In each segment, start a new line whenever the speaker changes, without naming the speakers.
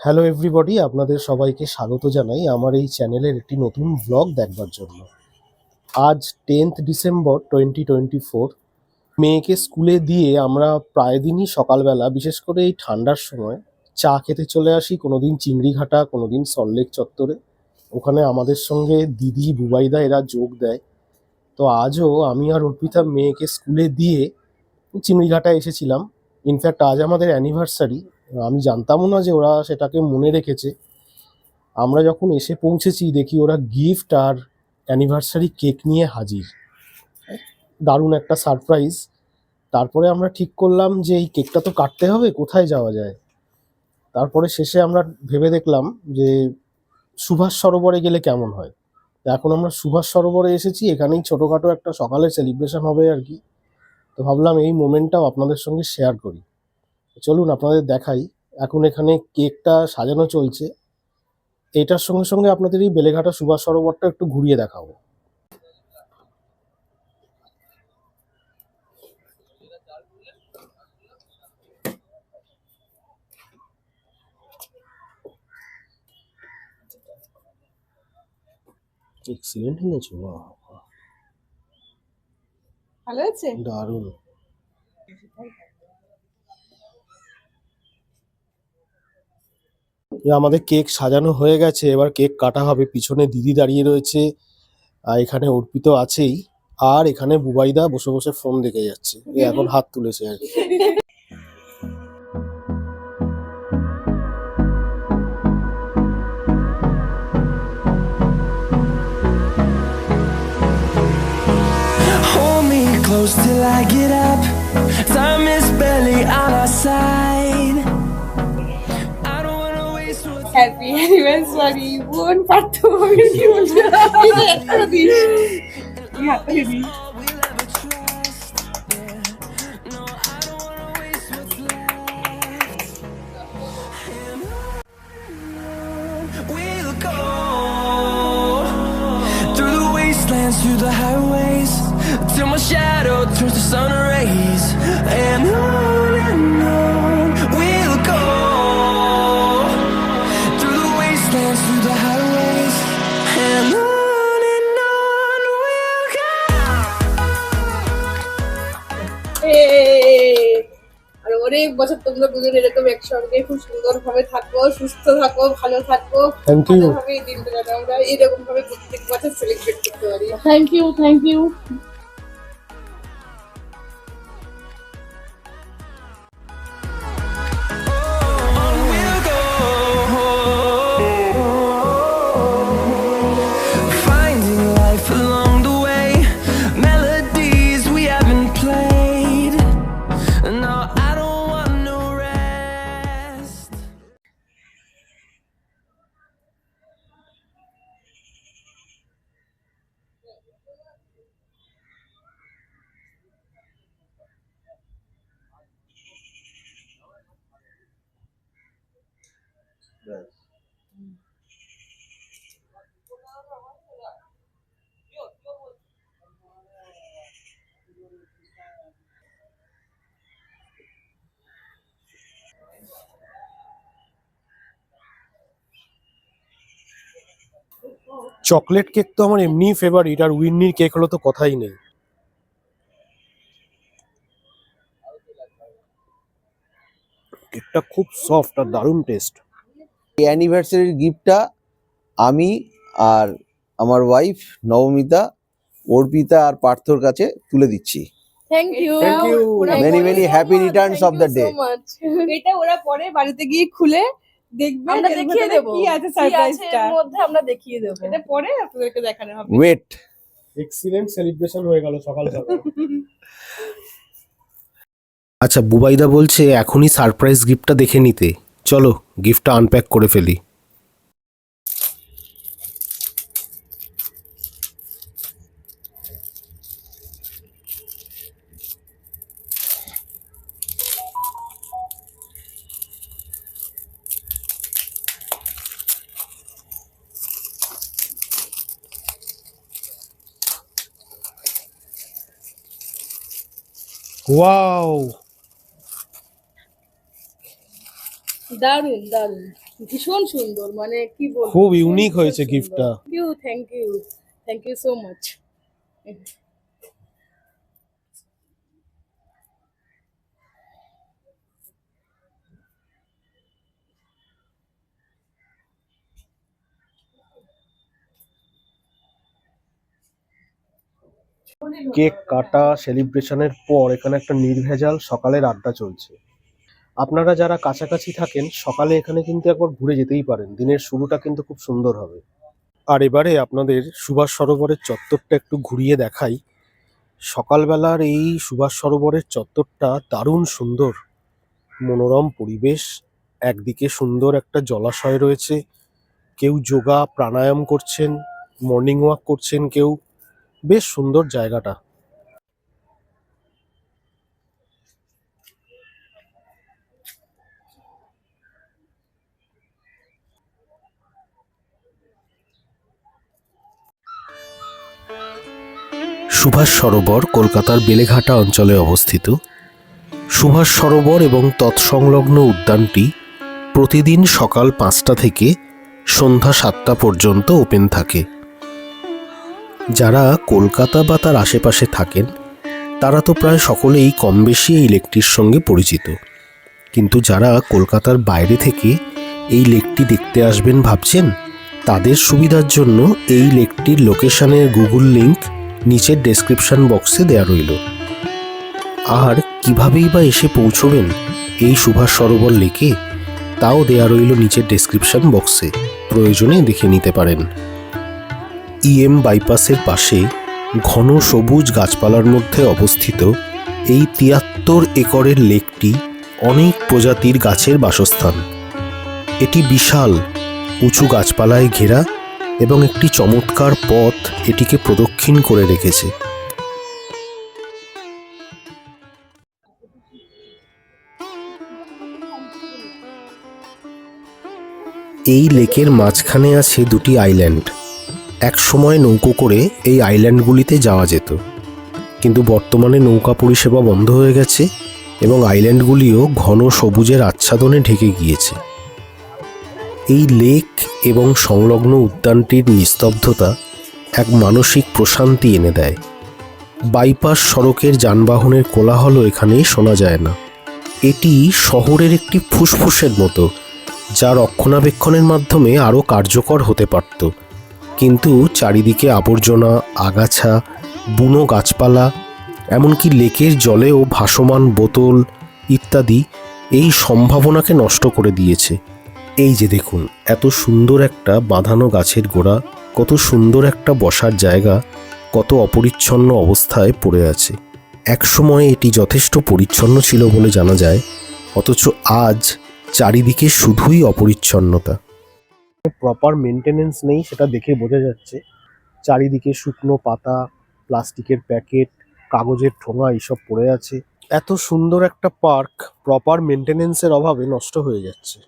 Hello everybody আপনাদের সবাইকে স্বাগত জানাই আমার এই চ্যানেলের একটি নতুন ব্লগ দেখবার জন্য। আজ tenth December twenty twenty four মেয়েকে স্কুলে দিয়ে আমরা প্রায় দিনই সকালবেলা, বিশেষ করে এই ঠান্ডার সময়, চা খেতে চলে আসি, কোনোদিন চিংড়িঘাটা, কোনোদিন সল্টলেক চত্বরে। ওখানে আমাদের সঙ্গে দিদি, বুবাইদা এরা যোগ দেয়। তো আজও আমি আর অর্পিতা মেয়েকে স্কুলে দিয়ে চিংড়িঘাটা এসেছিলাম। ইনফ্যাক্ট আজ আমাদের অ্যানিভার্সারি আমি জানতামও না যে ওরা সেটাকে মনে রেখেছে। আমরা যখন এসে পৌঁছেছি, দেখি ওরা গিফট আর অ্যানিভার্সারি কেক নিয়ে হাজির। দারুণ একটা সারপ্রাইজ তারপরে আমরা ঠিক করলাম যে এই কেকটা তো কাটতে হবে, কোথায় যাওয়া যায়? তারপরে শেষে আমরা ভেবে দেখলাম যে সুভাষ সরোবরে গেলে কেমন হয়? এখন আমরা সুভাষ সরোবরে এসেছি, এখানেই ছোটোখাটো একটা সকালে সেলিব্রেশন হবে আর কি। তো ভাবলাম এই মোমেন্টটাও আপনাদের সঙ্গে শেয়ার করি। চলুন আপনাদের দেখাই এখন এখানে কেকটা সাজানো চলছে। এটার সঙ্গে সঙ্গে আপনাদের এই বেলেঘাটা সুভাষ সরোবরটা একটু ঘুরিয়ে দেখাবো। এক্সিলেন্ট বাহ
ভালো
দারুণ। আমাদের কেক সাজানো হয়ে গেছে, এবার কেক কাটা হবে পিছনে দিদি দাঁড়িয়ে রয়েছে, আর এখানে অর্পিত আছেই, আর এখানে বুবাইদা বসে বসে ফোন দেখে যাচ্ছে এখন হাত তুলেছে আর
close till I get up. Time is barely on our side.
Happy anniversary বোন পার্থ আমি কি বলবো এই যে একটা দিস এই হাতটা this
all we'll ever trust. Yeah. No, I don't wanna waste what's left. And on we'll go through the wastelands, through the highways, till my shadow turns to sun rays.
অনেক বছর তোমরা দুজন এরকম একসঙ্গে খুব সুন্দর ভাবে থাকো সুস্থ থাকো ভালো থাকো। থ্যাংক ইউ দিনটা আমরা এরকম ভাবে প্রত্যেক বছর সেলিব্রেট করতে পারি।
Thank you thank you
chocolate cake তো আমার এমনি ফেভারিট আর উইন্নির কেক হলো তো কথাই নেই। কেকটা খুব সফট আর দারুণ টেস্ট
এই অ্যানিভার্সারির গিফটটা আমি আর আমার ওয়াইফ নবমিতা অর্পিতা আর পার্থর কাছে তুলে দিচ্ছি।
Thank you
of the day.
এটা ওরা পরে বাড়িতে গিয়ে খুলে দেখবে
আমরা দেখিয়ে
ভেতরে কি আছে সারপ্রাইজটা
মধ্যে আমরা দেখিয়ে দেবো।
এটা পরে আপনাদেরকে দেখানো হবে।
ওয়েট
এক্সিলেন্ট সেলিব্রেশন হয়ে গেল সকাল সকাল। আচ্ছা বুবাইদা বলছে এখনই সারপ্রাইজ গিফটটা দেখে নিতে। চলো গিফটটা আনপ্যাক করে ফেলি। ওয়াও
দারুণ দারুণ ভীষণ সুন্দর মানে কি বলব
খুব unique হয়েছে
সুন্দর।
gift টা।
Thank you, thank you, thank you so much.
Cake কাটা সেলিব্রেশনের পর এখানে একটা নির্ভেজাল সকালের আড্ডা চলছে আপনারা যারা কাছাকাছি থাকেন, সকালে এখানে কিন্তু একবার ঘুরে যেতেই পারেন। দিনের শুরুটা কিন্তু খুব সুন্দর হবে। আর এবারে আপনাদের সুভাষ সরোবরের চত্বরটা একটু ঘুরিয়ে দেখাই। সকালবেলার এই সুভাষ সরোবরের চত্বরটা দারুণ সুন্দর। মনোরম পরিবেশ, একদিকে সুন্দর একটা জলাশয় রয়েছে। কেউ যোগা, প্রাণায়াম করছেন, মর্নিং ওয়াক করছেন কেউ। বেশ সুন্দর জায়গাটা। সুভাষ সরোবর কলকাতার বেলেঘাটা অঞ্চলে অবস্থিত। সুভাষ সরোবর এবং তৎসংলগ্ন উদ্যানটি প্রতিদিন সকাল পাঁচটা থেকে সন্ধ্যা সাতটা পর্যন্ত ওপেন থাকে। যারা কলকাতা বা তার আশেপাশে থাকেন, তারা তো প্রায় সকলেই কম বেশি এই লেকটির সঙ্গে পরিচিত। কিন্তু যারা কলকাতার বাইরে থেকে এই লেকটি দেখতে আসবেন ভাবছেন, তাদের সুবিধার জন্য এই লেকটির লোকেশনের গুগল লিংক নিচের ডেসক্রিপশন বক্সে দেওয়া রইল। আর কিভাবেই বা এসে পৌঁছবেন এই সুভাষ সরোবর লেকে, তাও দেয়া রইল নিচের ডেসক্রিপশন বক্সে প্রয়োজনে দেখে নিতে পারেন। ইএম বাইপাসের পাশে ঘন সবুজ গাছপালার মধ্যে অবস্থিত এই তিয়াত্তর একরের লেকটি অনেক প্রজাতির গাছের বাসস্থান। এটি বিশাল, উঁচু গাছপালায় ঘেরা এবং একটি চমৎকার পথ এটিকে প্রদক্ষিণ করে রেখেছে। এই লেকের মাঝখানে আছে দুটি আইল্যান্ড। এক সময় নৌকো করে এই আইল্যান্ডগুলিতে যাওয়া যেত। কিন্তু বর্তমানে নৌকা পরিষেবা বন্ধ হয়ে গেছে এবং আইল্যান্ডগুলিও ঘন সবুজের আচ্ছাদনে ঢেকে গিয়েছে। এই লেক এবং সংলগ্ন উদ্যানটির নিস্তব্ধতা এক মানসিক প্রশান্তি এনে দেয়। বাইপাস সড়কের যানবাহনের কোলাহলও এখানে শোনা যায় না। এটি শহরের একটি ফুসফুসের মতো যা রক্ষণাবেক্ষণের মাধ্যমে আরও কার্যকর হতে পারত। কিন্তু চারিদিকে আবর্জনা, আগাছা, বুনো গাছপালা, এমনকি লেকের জলেও ভাসমান বোতল ইত্যাদি এই সম্ভাবনাকে নষ্ট করে দিয়েছে। এই যে দেখুন, এত সুন্দর একটা বাঁধানো গাছের গোড়া, কত সুন্দর একটা বসার জায়গা, কত অপরিচ্ছন্ন অবস্থায় পড়ে আছে। একসময় এটি যথেষ্ট পরিচ্ছন্ন ছিল বলে জানা যায়, অথচ আজ চারিদিকে শুধুই অপরিচ্ছন্নতা। প্রপার মেনটেনেন্স নেই, সেটা দেখে বোঝা যাচ্ছে। চারিদিকে শুকনো পাতা, প্লাস্টিকের প্যাকেট, কাগজের ঠোঙা, এইসব পড়ে আছে। এত সুন্দর একটা পার্ক প্রপার মেনটেনেন্সের অভাবে নষ্ট হয়ে যাচ্ছে।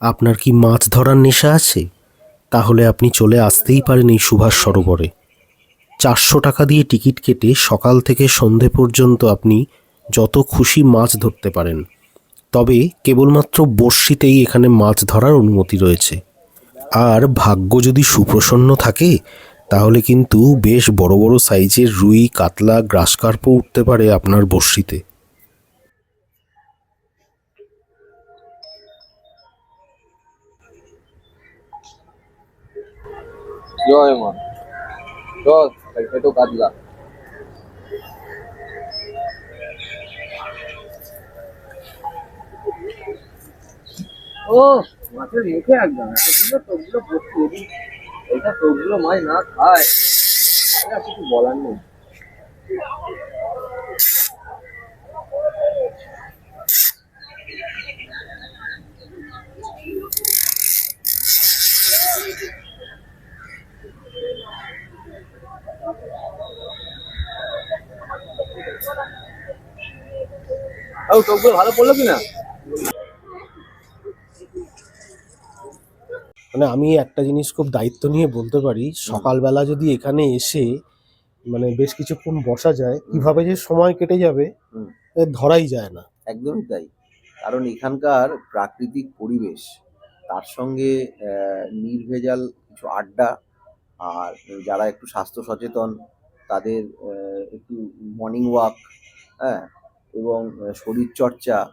আপনার কি মাছ ধরার নেশা আছে? তাহলে আপনি চলে আসতেই পারেন এই সুভাষ সরোবরে। চারশো টাকা দিয়ে টিকিট কেটে সকাল থেকে সন্ধে পর্যন্ত আপনি যত খুশি মাছ ধরতে পারেন। তবে কেবলমাত্র বড়শিতেই এখানে মাছ ধরার অনুমতি রয়েছে। আর ভাগ্য যদি সুপ্রসন্ন থাকে, তাহলে কিন্তু বেশ বড় বড় সাইজের রুই, কাতলা গ্রাস কার্পও উঠতে পারে আপনার বড়শিতে।
জয় মা। চল পেটো কাতলা ও, মাছের মুখে একদম, এত সুন্দর টোপগুলো ভর্তি যদি এইটা টোপগুলো মাছ না খায়। কিছু বলার নেই। ও টোপগুলো ভালো পড়ল কিনা?
মানে আমি একটা জিনিস খুব দায়িত্ব নিয়ে বলতে পারি সকালবেলা যদি এখানে এসে মানে বেশ কিছুক্ষণ বসা যায় কীভাবে যে সময় কেটে যাবে ধরাই যায় না।
একদমই তাই। কারণ এখানকার প্রাকৃতিক পরিবেশ
তার সঙ্গে নির্ভেজাল কিছু আড্ডা আর যারা একটু স্বাস্থ্য সচেতন তাদের একটু মর্নিং ওয়াক হ্যাঁ এবং শরীর চর্চা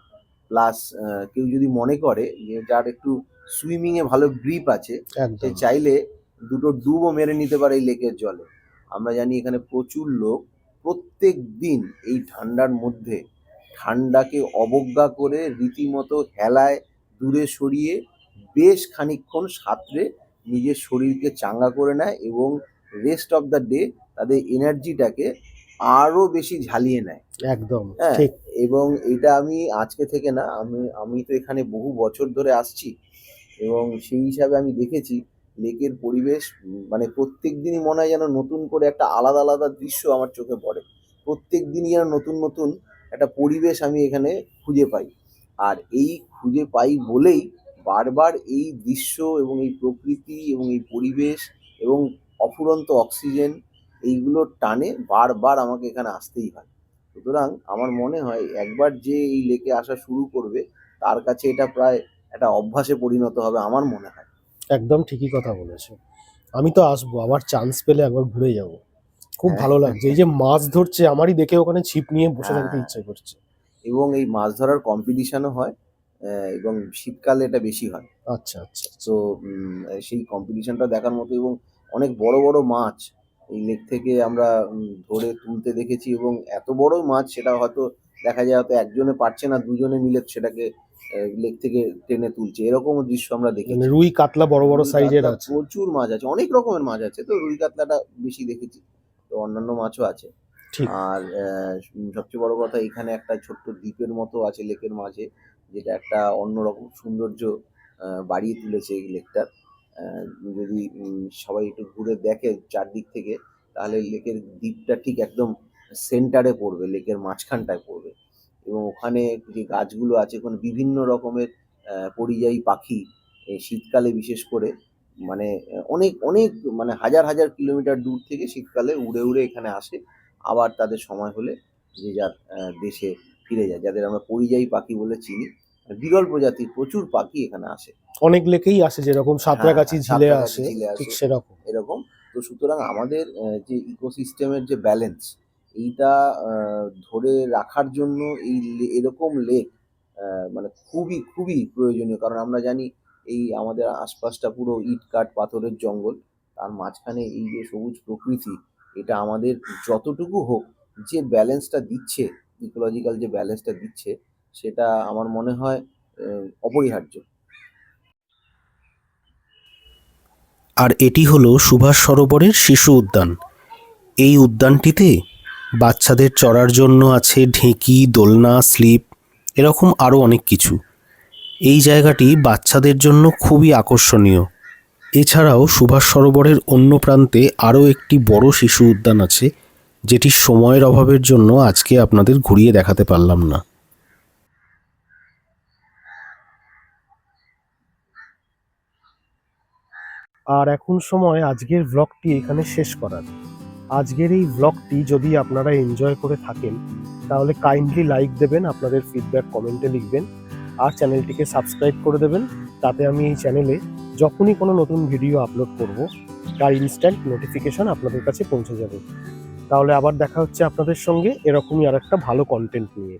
প্লাস কেউ যদি মনে করে যে যার একটু সুইমিংয়ে ভালো গ্রিপ আছে সে চাইলে দুটো ডুবও মেরে নিতে পারে এই লেকের জলে। আমরা জানি এখানে প্রচুর লোক প্রত্যেক দিন এই ঠান্ডার মধ্যে ঠান্ডাকে অবজ্ঞা করে রীতিমতো হেলায় দূরে সরিয়ে বেশ খানিকক্ষণ সাঁতরে নিজের শরীরকে চাঙ্গা করে নেয় এবং রেস্ট অফ দ্য ডে তাদের এনার্জিটাকে আরও বেশি ঝালিয়ে নেয়।
একদম
হ্যাঁ
ঠিক।
এবং এটা আমি আজকে থেকে না আমি আমি তো এখানে বহু বছর ধরে আসছি এবং সেই হিসাবে আমি দেখেছি লেকের পরিবেশ মানে প্রত্যেক দিনই মনে হয় যেন নতুন করে একটা আলাদা আলাদা দৃশ্য আমার চোখে পড়ে। প্রত্যেক দিনই যেন নতুন নতুন একটা পরিবেশ আমি এখানে খুঁজে পাই। আর এই খুঁজে পাই বলেই বারবার এই দৃশ্য এবং এই প্রকৃতি এবং এই পরিবেশ এবং অফুরন্ত অক্সিজেন এইগুলোর টানে বারবার আমাকে এখানে আসতেই হয়। সুতরাং আমার মনে হয় একবার যে এই লেকে আসা শুরু করবে তার কাছে এটা প্রায় একটা অভ্যাসে পরিণত হবে আমার মনে হয়।
একদম ঠিকই কথা বলেছ। আমি তো আসব আবার চান্স পেলে একবার ঘুরে যাব। খুব
হ্যাঁ।
ভালো লাগছে। এই যে মাছ ধরছে আমারই দেখে ওখানে ছিপ নিয়ে বসে থাকতে
হ্যাঁ।
ইচ্ছে করছে।
এবং এই মাছ ধরার কম্পিটিশনও হয় এবং শীতকালে এটা বেশি হয়।
আচ্ছা আচ্ছা
তো উম, সেই কম্পিটিশনটা দেখার মতো এবং অনেক বড় বড় মাছ এই লেক থেকে আমরা ধরে তুলতে দেখেছি এবং এত বড় মাছ সেটা হয়তো দেখা যায় হয়তো একজনে পারছে না দুজনে মিলে সেটাকে লেক থেকে টেনে তুলছে। এরকমও দৃশ্য আমরা দেখেছি।
মানে রুই কাতলা বড় বড় সাইজের আছে।
প্রচুর মাছ আছে অনেক রকমের মাছ আছে তো রুই কাতলাটা বেশি দেখেছি। তো অন্যান্য মাছও আছে। আর সবচেয়ে বড় কথা এখানে একটা ছোট্ট দ্বীপের মতো আছে লেকের মাঝে যেটা একটা অন্যরকম সৌন্দর্য বাড়িয়ে তুলেছে এই লেকটার। যদি সবাই একটু ঘুরে দেখে চারদিক থেকে, তাহলে লেকের দ্বীপটা ঠিক একদম সেন্টারে পড়বে, লেকের মাঝখানটায় পড়বে। এবং ওখানে যে গাছগুলো আছে, ওখানে বিভিন্ন রকমের পরিযায়ী পাখি শীতকালে বিশেষ করে মানে অনেক অনেক মানে হাজার হাজার কিলোমিটার দূর থেকে শীতকালে উড়ে উড়ে এখানে আসে। আবার তাদের সময় হলে যে যার দেশে ফিরে যায়, যাদের আমরা পরিযায়ী পাখি বলে চিনি বিরল প্রজাতির প্রচুর পাখি এখানে আসে।
অনেক লেকেই আসে যেরকম সাঁতরাগাছি
হ্যাঁ,
ঝিলে আসে ঠিক সেরকম।
এরকম। তো সুতরাং আমাদের যে ইকোসিস্টেমের যে ব্যালেন্স এইটা ধরে রাখার জন্য এই এরকম লেক মানে খুবই খুবই প্রয়োজনীয়। কারণ আমরা জানি এই আমাদের আশপাশটা পুরো ইট কাঠ পাথরের জঙ্গল। তার মাঝখানে এই যে সবুজ প্রকৃতি এটা আমাদের যতটুকু হোক যে ব্যালেন্সটা দিচ্ছে ইকোলজিক্যাল যে ব্যালেন্সটা দিচ্ছে সেটা আমার মনে হয় অপরিহার্য।
আর এটি হলো সুভাষ সরোবরের শিশু উদ্যান। এই উদ্যানটিতে বাচ্চাদের চড়ার জন্য আছে ঢেঁকি, দোলনা, স্লিপ, এরকম আরও অনেক কিছু। এই জায়গাটি বাচ্চাদের জন্য খুবই আকর্ষণীয়। এছাড়াও সুভাষ সরোবরের অন্য প্রান্তে আরও একটি বড় শিশু উদ্যান আছে, যেটি সময়ের অভাবের জন্য আজকে আপনাদের ঘুরিয়ে দেখাতে পারলাম না।
আর এখন সময় আজকের ব্লগটি এখানে শেষ করার। আজকের এই ব্লগটি যদি আপনারা এনজয় করে থাকেন, তাহলে কাইন্ডলি লাইক দেবেন, আপনাদের ফিডব্যাক কমেন্টে লিখবেন, আর চ্যানেলটিকে সাবস্ক্রাইব করে দেবেন, তাতে আমি এই চ্যানেলে যখনই কোনো নতুন ভিডিও আপলোড করব, তার ইনস্ট্যান্ট নোটিফিকেশন আপনাদের কাছে পৌঁছে যাবে। তাহলে আবার দেখা হচ্ছে আপনাদের সঙ্গে, এরকমই আর একটা ভালো কন্টেন্ট নিয়ে।